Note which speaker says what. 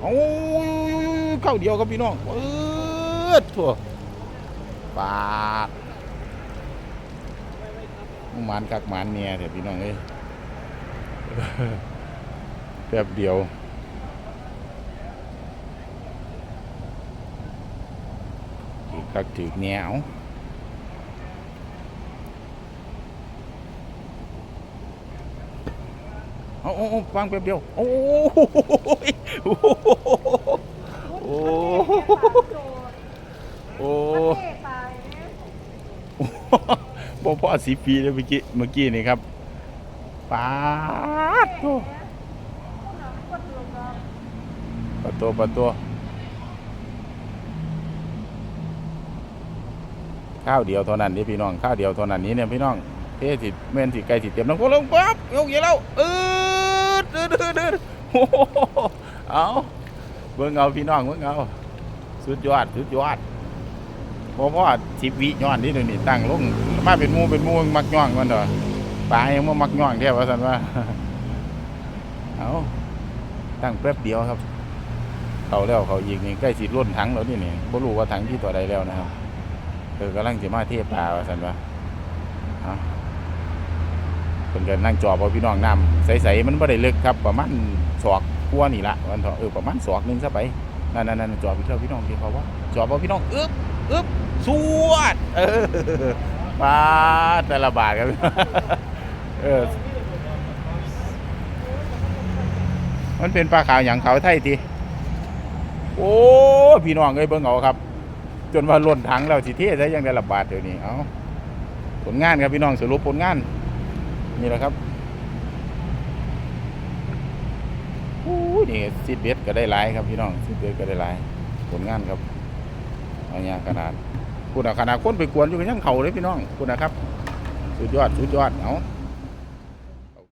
Speaker 1: โอ้เข้าเดียวครับพี่น้องเปิดทั่วปาดหมันกักหมันเนี่ยเถอะพี่น้องเอ้ยแป๊บเดียวถือคักถือแนวเอา เอาเอาฟังแป๊บเดียว โอ้ยโอ้โหโอ้โหโอ้บ่พอสิบปีเลยเมื่อกี้เมื่อกี้นี่ครับปาดโถ่ปะตัวปะตัวข้าวเดียวเท่านั้นนี่พี่น้องข้าวเดียวเท่านั้นนี้เนี่ยพี่น้องเท่สิแม่นสิไก่สิเตรียมน้ำก็ลงปั๊บยกเยอะแล้วเออ ดืดดือดเดือโอ้โหเอาเบิ่งเอาพี่น้องเบิ่งเอาสุดยอดสุดยอดพอพอสิบวิย้อนนี่เดี๋ยวนี้ตั้งลงมาเป็นมูเป็นมูมักย่องมันเถอะปลายังมามักย่องแท้ว่าสันว่าเอาตั้งแป๊บเดียวครับ เขาแล้วเขาอีกนี่ใกล้สิล้นถังแล้วนี่นี่บ่รู้ว่าถังที่ตัวใดแล้วนะครับเออกำลังสิมาเทปลาว่าสันว่าเอา เป็นกันนั่งจอบเอาพี่น้องน้ำใสๆมันบ่ได้ลึกครับประมาณศอกกว่านี่ละวันเถอะเออประมาณศอกนึงซะไปนั่นนั่นจอบพี่เท่าพี่น้องที่เขาว่าจอบเอาพี่น้องอึ๊บอึ๊บสวดเออปาแต่ละบาทครับเออมันเป็นปลาขาวอย่างเขาไทยทีโอ้พี่น้องเอ้ยเบิ่งเอาครับ จนว่าล้นถังแล้วสิเทใช้ยังได้ระบาดเดี๋ยวนี้เอาผลงานครับพี่น้องสรุปผลงาน นี่แหละครับโอ้ยนี่สิบเบสก็ได้หลายครับพี่น้องซีดเบสก็ได้หลายผลงานครับเอาเนี่ยขนาดคุณขนาดคนไปกวนอยู่กันยังเขาเลยพี่น้องคุณนะครับ สุดยอด สุดยอดเอา